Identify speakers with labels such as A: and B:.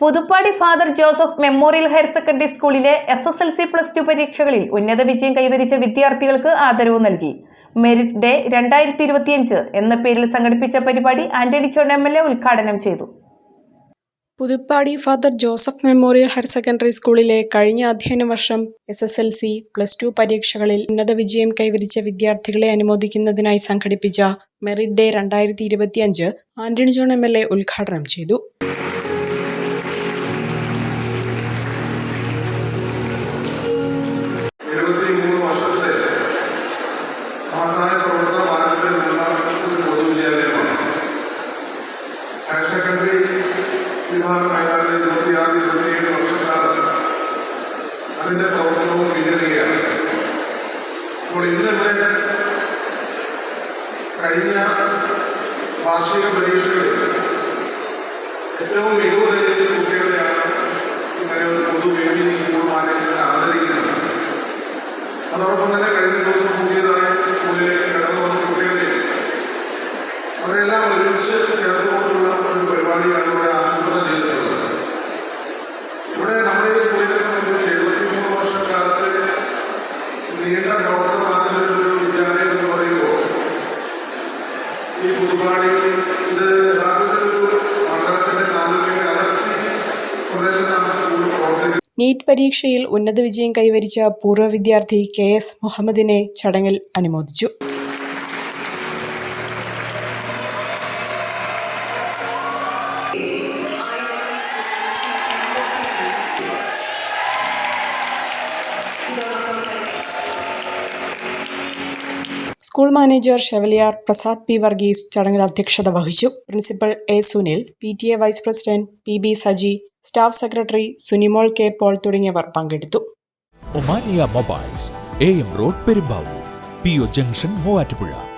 A: Puthuppady father Joseph memorial higher secondary സ്കൂളിലെ S S L C plus two പരീക്ഷകളിൽ ഉന്നത വിജയം കൈവരിച്ച വിദ്യാർത്ഥികൾക്ക് ആദരവ് നൽകി. മെറിറ്റ് ഡേ രണ്ടായിരത്തി ഇരുപത്തിയഞ്ച് എന്ന പേരിൽ സംഘടിപ്പിച്ച പരിപാടി Antony John M L A ഉദ്ഘാടനം ചെയ്തു.
B: Puthuppady father Joseph memorial higher secondary സ്കൂളിലെ കഴിഞ്ഞ അധ്യയന വർഷം S S L C plus two പരീക്ഷകളിൽ ഉന്നത വിജയം കൈവരിച്ച വിദ്യാർത്ഥികളെ അനുമോദിക്കുന്നതിനായി സംഘടിപ്പിച്ച മെറിറ്റ് ഡേ രണ്ടായിരത്തി ഇരുപത്തിയഞ്ച് Antony John M L A ഉദ്ഘാടനം ചെയ്തു.
C: ഹയർ സെക്കൻഡറി വിഭാഗം ഏതാണ്ട് ഇരുപത്തിയാറ് ഇരുപത്തിയേഴ് വർഷക്കാലത്ത് അതിന്റെ പ്രവർത്തനവും പിന്നിടുകയാണ് അപ്പോൾ ഇന്ന് കഴിഞ്ഞ വാർഷിക പരീക്ഷകളിൽ ഏറ്റവും
B: നീറ്റ് പരീക്ഷയിൽ ഉന്നത വിജയം കൈവരിച്ച പൂർവ വിദ്യാർത്ഥി കെ എസ് മുഹമ്മദിനെ ചടങ്ങിൽ അനുമോദിച്ചു. School manager chevalier Prasad P Varghese ചടങ്ങിൽ അധ്യക്ഷത വഹിച്ചു. Principal A Sunil P T A vice president P B Saji staff secretary Sunimol K Paul തുടങ്ങിയവർ പങ്കെടുത്തു.
D: Omania mobiles A M road Perumbavoor P O junction Muvattupuzha.